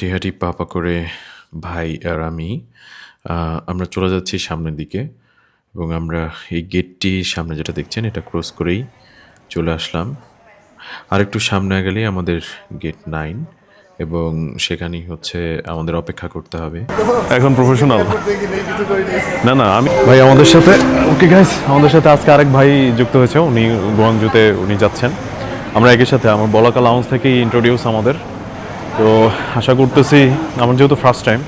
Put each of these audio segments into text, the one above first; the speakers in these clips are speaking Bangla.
টিহাটি পাপা করে ভাই আর আমি আমরা চলে যাচ্ছি সামনের দিকে এবং আমরা এই গেটটি সামনে যেটা দেখছেন এটা ক্রস করেই চলে আসলাম। আর একটু সামনে গেলেই আমাদের গেট নাইন এবং সেখানেই হচ্ছে আমাদের অপেক্ষা করতে হবে। এখন প্রফেশনাল না না আমি ভাই আমাদের সাথে ওকে গাইস আমাদের সাথে আজকে আরেক ভাই যুক্ত হয়েছে। উনি গোয়াংজুতে উনি যাচ্ছেন। আমরা একই সাথে আমার বলাকা লাউন্স থেকেই ইন্ট্রোডিউস আমাদের। তো আশা করতেছি আমার যেহেতু ফার্স্ট টাইম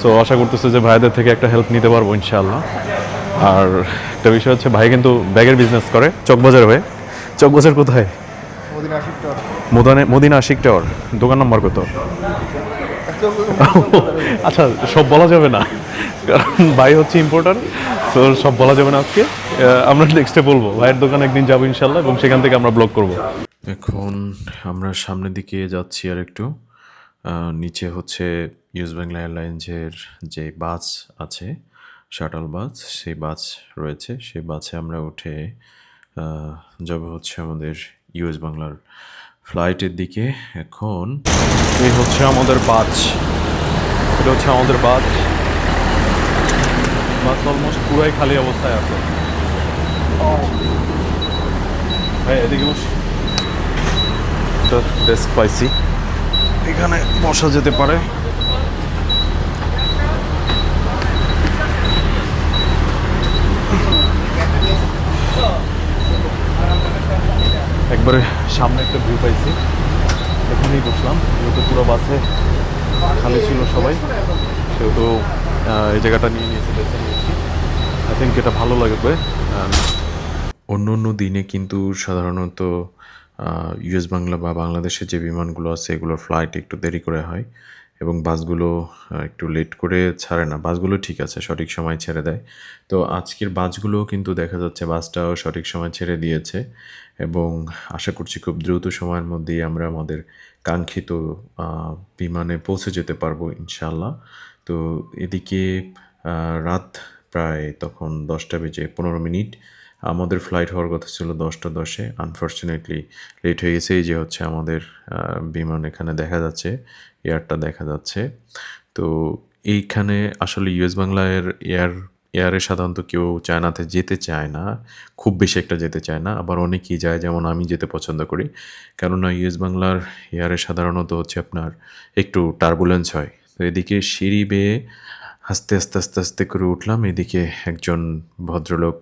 সো আশা করতেছি যে ভাইদের থেকে একটা হেল্প নিতে পারব ইনশাআল্লাহ। আর একটা বিষয় হচ্ছে ভাই কিন্তু ব্যাগের বিজনেস করে চকবাজার হয়ে। চকবাজার কোথায়? মদিনা মদিনা আশিক টাওয়ার দোকান নাম্বার কত? আচ্ছা সব বলা যাবে না কারণ ভাই হচ্ছে ইম্পোর্টার তো সব বলা যাবে না আজকে। আমরা নেক্সটে বলব ভাইয়ের দোকানে একদিন যাব ইনশাল্লাহ এবং সেখান থেকে আমরা ব্লগ করব। এখন আমরা সামনের দিকে যাচ্ছি আর একটু। নিচে হচ্ছে ইউজ বাংলা এয়ারলাইন্সের যে বাস আছে, শাটল বাস, সেই বাস রয়েছে। সেই বাসে আমরা উঠে যাব হচ্ছে আমাদের ইউএস বাংলার ফ্লাইটের দিকে। এখন এই হচ্ছে আমাদের বাস। এটা হচ্ছে আমাদের বাস। বাস অলমোস্ট পুরাই খালি অবস্থায় আছে। ভাই, এদিকে বস ডেস্ক পাইছি। এখানে বসা যেতে পারে। একবারে সামনে একটা ভিউ পাইছি। এখানেই বসলাম। যেহেতু পুরো বাসে খালি ছিল সবাই, সেহেতু এই জায়গাটা নিয়ে নিয়েছি, বেছে নিয়েছি। আই থিঙ্ক এটা ভালো লাগবে। অন্য অন্য দিনে কিন্তু সাধারণত ইউএস বাংলা বা বাংলাদেশের যে বিমানগুলো আছে, এগুলোর ফ্লাইট একটু দেরি করে হয় এবং বাসগুলো একটু লেট করে ছাড়ে না। বাসগুলো ঠিক আছে, সঠিক সময় ছেড়ে দেয়। তো আজকের বাসগুলোও কিন্তু দেখা যাচ্ছে বাসটাও সঠিক সময় ছেড়ে দিয়েছে এবং আশা করছি খুব দ্রুত সময়ের মধ্যেই আমরা আমাদের কাঙ্ক্ষিত বিমানে পৌঁছে যেতে পারব ইনশাল্লাহ তো এদিকে রাত প্রায় তখন দশটা বেজে পনেরো মিনিট। আমাদের ফ্লাইট হওয়ার কথা ছিল দশটা দশে। আনফর্চুনেটলি লেট হয়ে গেছে। এই যে হচ্ছে আমাদের বিমান এখানে দেখা যাচ্ছে এয়ারটা দেখা যাচ্ছে। তো এইখানে আসলে ইউএস বাংলার এয়ার এয়ারে সাধারণত কেউ চায়নাতে যেতে চায় না। খুব বেশি একটা যেতে চায় না। আবার অনেকেই যায়, যেমন আমি যেতে পছন্দ করি। কেননা ইউএস বাংলার এয়ারে সাধারণত হচ্ছে আপনার একটু টার্বুলেন্স হয়। তো এদিকে সিঁড়ি বেয়ে আস্তে আস্তে আস্তে আস্তে করে উঠলাম। এদিকে একজন ভদ্রলোক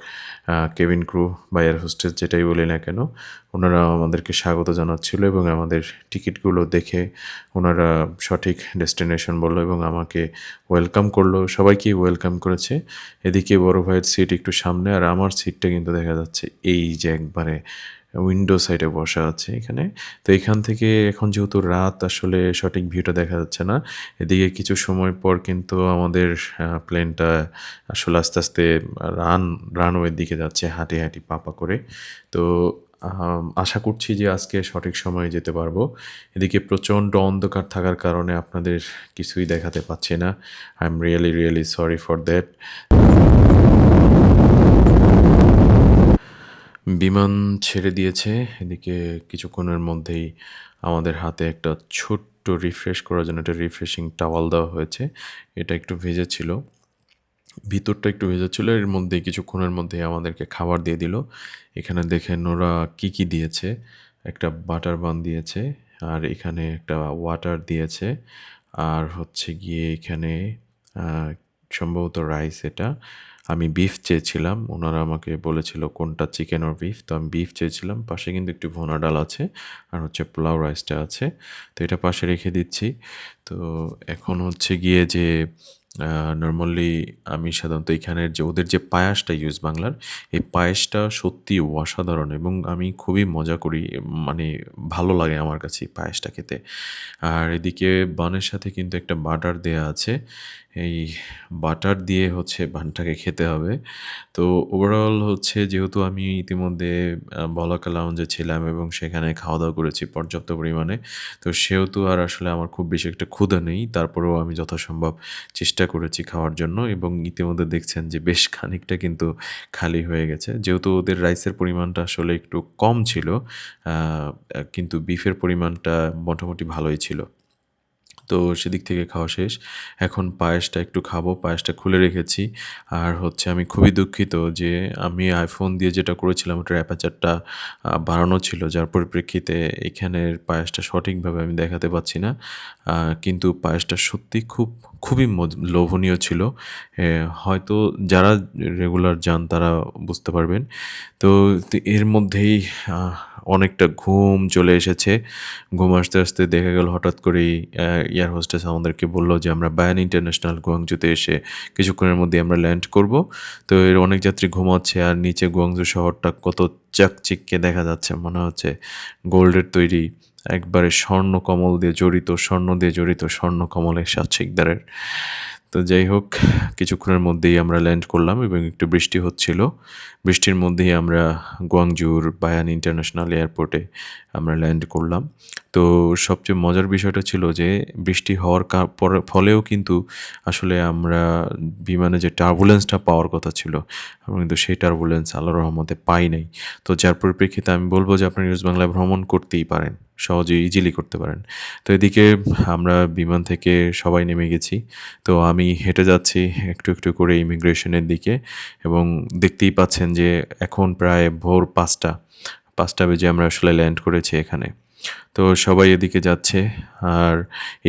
কেবিন ক্রু বা এয়ার হোস্টেস যেটাই বলি না কেন, ওনারা আমাদেরকে স্বাগত জানাচ্ছিল এবং আমাদের টিকিটগুলো দেখে ওনারা সঠিক ডেস্টিনেশন বলল এবং আমাকে ওয়েলকাম করল। সবাইকেই ওয়েলকাম করেছে। এদিকে বড় ভাইয়ের সিট একটু সামনে আর আমার সিটটা কিন্তু দেখা যাচ্ছে এই যে একবারে উইন্ডো সাইডে বসা আছে এখানে। তো এখান থেকে এখন যেহেতু রাত, আসলে সঠিক ভিউটা দেখা যাচ্ছে না। এদিকে কিছু সময় পর কিন্তু আমাদের প্লেনটা আসলে আস্তে আস্তে রান রানওয়ের দিকে যাচ্ছে হাঁটি হাঁটি পাপা করে। তো আশা করছি যে আজকে সঠিক সময়ে যেতে পারব। এদিকে প্রচণ্ড অন্ধকার থাকার কারণে আপনাদের কিছুই দেখাতে পাচ্ছি না। I am really really sorry for that বিমান ছেড়ে দিয়েছে। এদিকে কিছুক্ষণের মধ্যেই আমাদের হাতে একটা ছোট্ট রিফ্রেশ করার জন্য একটা রিফ্রেশিং টাওয়াল দেওয়া হয়েছে। এটা একটু ভেজে ছিল। ভিতরটা একটু ভেজা ছিল। এর মধ্যে কিছুক্ষণের মধ্যে আমাদেরকে খাবার দিয়ে দিল। এখানে দেখেন ওরা কি কি দিয়েছে। একটা বাটার বান দিয়েছে আর এখানে একটা ওয়াটার দিয়েছে। আর হচ্ছে গিয়ে এখানে সম্ভবত রাইস এটা। আমি বিফ চেয়েছিলাম। ওনারা আমাকে বলেছিল, কোনটা চিকেন ওর বিফ তো আমি বিফ চেয়েছিলাম। পাশে কিন্তু একটু ভোনা ডাল আছে আর হচ্ছে পোলাও রাইসটা আছে। তো এটা পাশে রেখে দিচ্ছি। তো এখন হচ্ছে গিয়ে যে নর্মালি আমি সাধারণত এখানের যে, ওদের যে পায়াসটা ইউজ বাংলার, এই পায়েসটা সত্যি অসাধারণ এবং আমি খুবই মজা করি মানে ভালো লাগে আমার কাছে এই পায়েসটা খেতে। আর এদিকে বানের সাথে কিন্তু একটা বাটার দেয়া আছে, এই বাটার দিয়ে হচ্ছে বানটাকে খেতে হবে। তো ওভারঅল হচ্ছে যেহেতু আমি ইতিমধ্যে বলাকা লাউঞ্জে ছিলাম এবং সেখানে খাওয়া দাওয়া করেছি পর্যাপ্ত পরিমাণে, তো সেহেতু আর আসলে আমার খুব বেশি একটা ক্ষুধা নেই, তারপরেও আমি যথাসম্ভব চেষ্টা করেছি খাওয়ার জন্য এবং ইতিমধ্যে দেখছেন যে বেশ খানিকটা কিন্তু খালি হয়ে গেছে। যেহেতু ওদের রাইসের পরিমাণটা আসলে একটু কম ছিল কিন্তু বিফের পরিমাণটা মোটামুটি ভালোই ছিল। তো সেদিক থেকে খাওয়া শেষ। এখন পায়েসটা একটু খাব, পায়েসটা খুলে রেখেছি। আর হচ্ছে আমি খুবই দুঃখিত যে আমি আইফোন দিয়ে যেটা করেছিলাম, ওটার অ্যাপাচারটা বাড়ানো ছিল। যার পরিপ্রেক্ষিতে এখানের পায়েসটা সঠিকভাবে আমি দেখাতে পাচ্ছি না। কিন্তু পায়েসটা সত্যি খুব, খুবই লোভনীয় ছিল। হয়তো যারা রেগুলার যান তারা বুঝতে পারবেন। তো এর মধ্যেই অনেকটা ঘুম চলে এসেছে। ঘুম আসতে আসতে দেখা গেল হঠাৎ করেই এয়ার হোস্টেস আমাদেরকে বলল যে, আমরা বায়ান ইন্টারন্যাশনাল গুয়াংজুতে এসে কিছুক্ষণের মধ্যে আমরা ল্যান্ড করব। তো এর অনেক যাত্রী ঘুমাচ্ছে আর নিচে গুয়াংজু শহরটা কত চাকচিককে দেখা যাচ্ছে। মনে হচ্ছে গোল্ডের তৈরি একবারে স্বর্ণ কমল দিয়ে জড়িত, স্বর্ণ দিয়ে জড়িত স্বর্ণ কমলের সাত শিকদারের। তো যাই হোক, কিছুক্ষণের মধ্যেই আমরা ল্যান্ড করলাম এবং একটু বৃষ্টি হচ্ছিল। বৃষ্টির মধ্যেই আমরা গোয়াংজুর বায়ান ইন্টারন্যাশনাল এয়ারপোর্টে আমরা ল্যান্ড করলাম। তো সবচেয়ে মজার বিষয়টা ছিল যে, বৃষ্টি হওয়ার ফলেও কিন্তু আসলে আমরা বিমানে যে টার্বুলেন্সটা পাওয়ার কথা ছিল, আমরা কিন্তু সেই টার্বুলেন্স আল্লাহ রহমতে পাই নাই। তো যার পরিপ্রেক্ষিতে আমি বলব যে আপনি নিউজ বাংলায় ভ্রমণ করতেই পারেন। সহজে ইজিলি করতে পারেন। তো এদিকে আমরা বিমান থেকে সবাই নেমে গেছি। তো আমি হেঁটে যাচ্ছি একটু একটু করে ইমিগ্রেশনের দিকে এবং দেখতেই পাচ্ছেন যে এখন প্রায় ভোর পাঁচটা। পাঁচটা বেজে আমরা আসলে ল্যান্ড করেছি এখানে। তো সবাই এদিকে যাচ্ছে। আর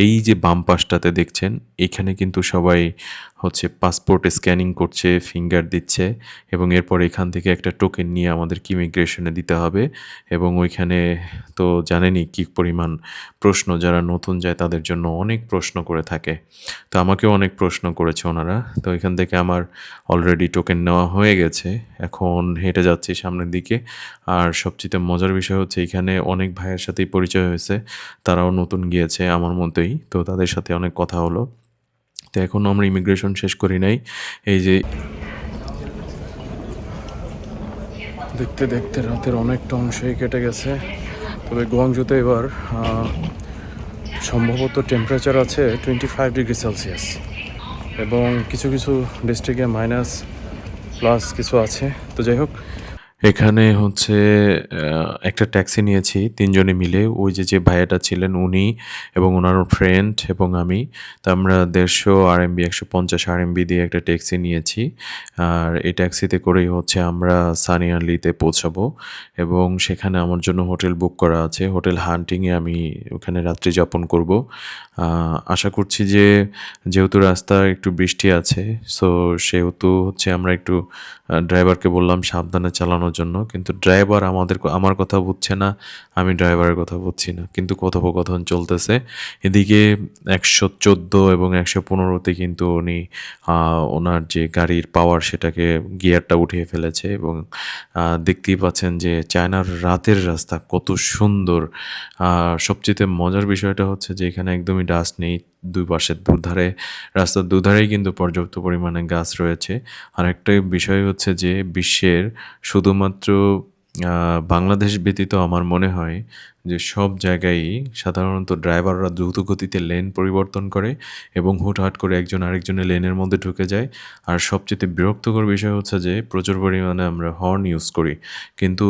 এই যে বাম পাশটাতে দেখছেন, এখানে কিন্তু সবাই হচ্ছে পাসপোর্ট স্ক্যানিং করছে ফিঙ্গার দিচ্ছে এবং এরপর এখান থেকে একটা টোকেন নিয়ে আমাদের কি ইমিগ্রেশনে দিতে হবে এবং ওইখানে তো জানেনই কী পরিমাণ প্রশ্ন, যারা নতুন যায় তাদের জন্য অনেক প্রশ্ন করে থাকে। তো আমাকেও অনেক প্রশ্ন করেছে ওনারা। তো এখান থেকে আমার অলরেডি টোকেন নেওয়া হয়ে গেছে। এখন হেঁটে যাচ্ছি সামনের দিকে। আর সবচেয়ে মজার বিষয় হচ্ছে এখানে অনেক ভাইয়ের সাথেই পরিচয় হয়েছে, তারাও নতুন গিয়েছে আমার মতোই। তো তাদের সাথে অনেক কথা হলো। তো এখনও আমরা ইমিগ্রেশন শেষ করি নাই। এই যে দেখতে দেখতে রাতের অনেকটা অংশই কেটে গেছে। তবে গুয়াংজুতে এবার সম্ভবত টেম্পারেচার আছে টোয়েন্টি ফাইভ ডিগ্রি সেলসিয়াস এবং কিছু কিছু ডিস্ট্রিক্টে মাইনাস প্লাস কিছু আছে। তো যাই হোক এখানে হচ্ছে একটা ট্যাক্সি নিয়েছি তিনজনে মিলে। ওই যে যে ভাইয়াটা ছিলেন উনি এবং ওনার ফ্রেন্ড এবং আমি। তা আমরা দেড়শো আর এমবি একশো পঞ্চাশ আর এমবি দিয়ে একটা ট্যাক্সি নিয়েছি। আর এই ট্যাক্সিতে করেই হচ্ছে আমরা সানিয়ারলিতে পৌঁছাবো। এবং সেখানে আমার জন্য হোটেল বুক করা আছে। হোটেল হান্টিংয়ে আমি ওখানে রাত্রি যাপন করব। আশা করছি যে, যেহেতু রাস্তা একটু বৃষ্টি আছে সো সেহেতু হচ্ছে আমরা একটু ড্রাইভারকে বললাম সাবধানে চালানোর জন্য, কিন্তু ড্রাইভার আমাদের আমার কথা বুঝছে না, আমি ড্রাইভারের কথা বুঝছি না। কিন্তু কথোপকথন চলতেছে। এদিকে একশো চোদ্দ এবং একশো পনেরোতে কিন্তু উনি ওনার যে গাড়ির পাওয়ার সেটাকে গিয়ারটা উঠিয়ে ফেলেছে এবং দেখতেই পাচ্ছেন যে চায়নার রাতের রাস্তা কত সুন্দর। সবচেয়ে মজার বিষয়টা হচ্ছে যে এখানে একদমই ডাস্ট নেই দুই পাশের দুধারে, রাস্তার দুধারেই কিন্তু পর্যাপ্ত পরিমাণে গাছ রয়েছে। আর একটা বিষয় হচ্ছে যে বিশ্বের শুধুমাত্র বাংলাদেশ ব্যতীত আমার মনে হয় যে সব জায়গায়ই সাধারণত ড্রাইভাররা দ্রুত গতিতে লেন পরিবর্তন করে এবং হুটহাট করে একজন আরেকজনের লেনের মধ্যে ঢুকে যায়। আর সবচেয়ে বিরক্তকর বিষয় হচ্ছে যে প্রচুর পরিমাণে আমরা হর্ন ইউজ করি। কিন্তু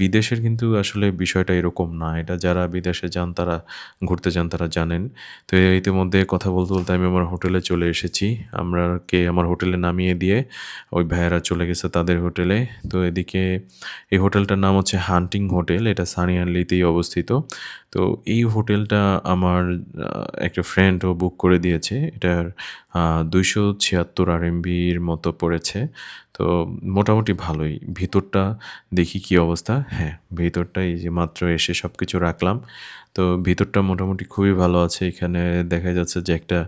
বিদেশের কিন্তু আসলে বিষয়টা এরকম না। এটা যারা বিদেশে যান, তারা ঘুরতে যান, তারা জানেন। তো ইতিমধ্যে কথা বলতে বলতে আমি আমার হোটেলে চলে এসেছি। আমরা কে আমার হোটেলে নামিয়ে দিয়ে ওই ভাইয়েরা চলে গেছে তাদের হোটেলে। তো এদিকে এই হোটেলটার নাম হচ্ছে হান্টিং হোটেল এটা সানিয়ারলিতেই অবস্থিত। éxito, তো এই হোটেলটা আমার একটা ফ্রেন্ডও বুক করে দিয়েছে। এটার দুইশো ছিয়াত্তর আর এমবির মতো পড়েছে। তো মোটামুটি ভালোই। ভিতরটা দেখি কি অবস্থা। হ্যাঁ ভিতরটা এই যে মাত্র এসে সব কিছু রাখলাম। তো ভিতরটা মোটামুটি খুবই ভালো আছে। এখানে দেখা যাচ্ছে যে একটা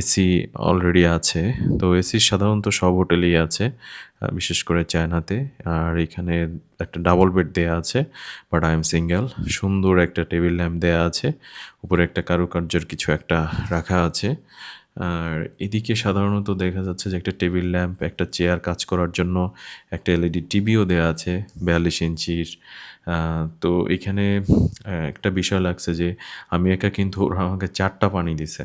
এসি অলরেডি আছে। তো এসি সাধারণত সব হোটেলেই আছে বিশেষ করে চায়নাতে। আর এখানে একটা ডাবল বেড দেওয়া আছে বাট আই এম সিঙ্গেল সুন্দর একটা টেবিল ল্যাম্প দেয়া আছে, উপরে একটা কারুকার্যের কিছু একটা রাখা আছে। আর এদিকে সাধারণত দেখা যাচ্ছে যে একটা টেবিল ল্যাম্প একটা চেয়ার কাজ করার জন্য একটা এলইডি টিভিও দেওয়া আছে, বিয়াল্লিশ ইঞ্চির। তো এখানে একটা বিষয় লাগছে যে, আমি একা কিন্তু ওরা আমাকে চারটা পানি দিছে।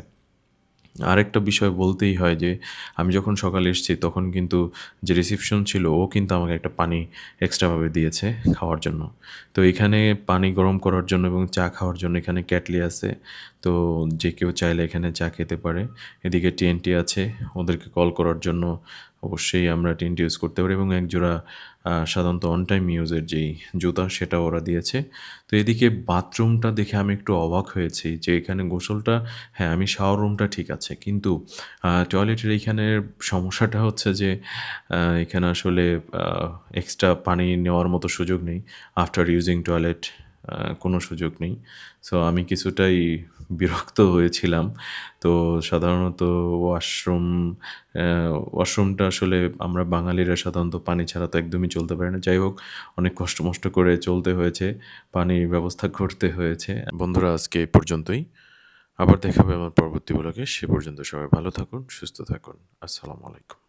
আরেকটা বিষয় বলতেই হয় যে, আমি যখন সকালে এসেছি তখন কিন্তু যে রিসিপশন ছিল, ও কিন্তু আমাকে একটা পানি এক্সট্রাভাবে দিয়েছে খাওয়ার জন্য। তো এখানে পানি গরম করার জন্য এবং চা খাওয়ার জন্য এখানে ক্যাটলি আছে। তো যে কেউ চাইলে এখানে চা খেতে পারে। এদিকে টিএনটি আছে, ওদেরকে কল করার জন্য অবশ্যই আমরা টিএনটি ইউজ করতে পারি এবং একজোড়া সাধারণত অন টাইম ইউজের যেই জুতা সেটা ওরা দিয়েছে। তো এদিকে বাথরুমটা দেখে আমি একটু অবাক হয়েছি যে এখানে গোসলটা হ্যাঁ আমি শাওয়ার রুমটা ঠিক আছে। কিন্তু টয়লেটের এইখানের সমস্যাটা হচ্ছে যে এখানে আসলে এক্সট্রা পানি নেওয়ার মতো সুযোগ নেই আফটার ইউজিং টয়লেট কোনো সুযোগ নেই। সো আমি কিছুটাই বিরক্ত হয়েছিলাম। তো সাধারণত ওয়াশরুম ওয়াশরুমটা আসলে আমরা বাঙালিরা সাধারণত পানি ছাড়া তো একদমই চলতে পারে না। যাই হোক, অনেক কষ্ট মষ্ট করে চলতে হয়েছে, পানির ব্যবস্থা করতে হয়েছে। বন্ধুরা, আজকে এই পর্যন্তই। আবার দেখাবে আমার পরবর্তী ব্লগে। সে পর্যন্ত সবাই ভালো থাকুন, সুস্থ থাকুন। আসসালামু আলাইকুম।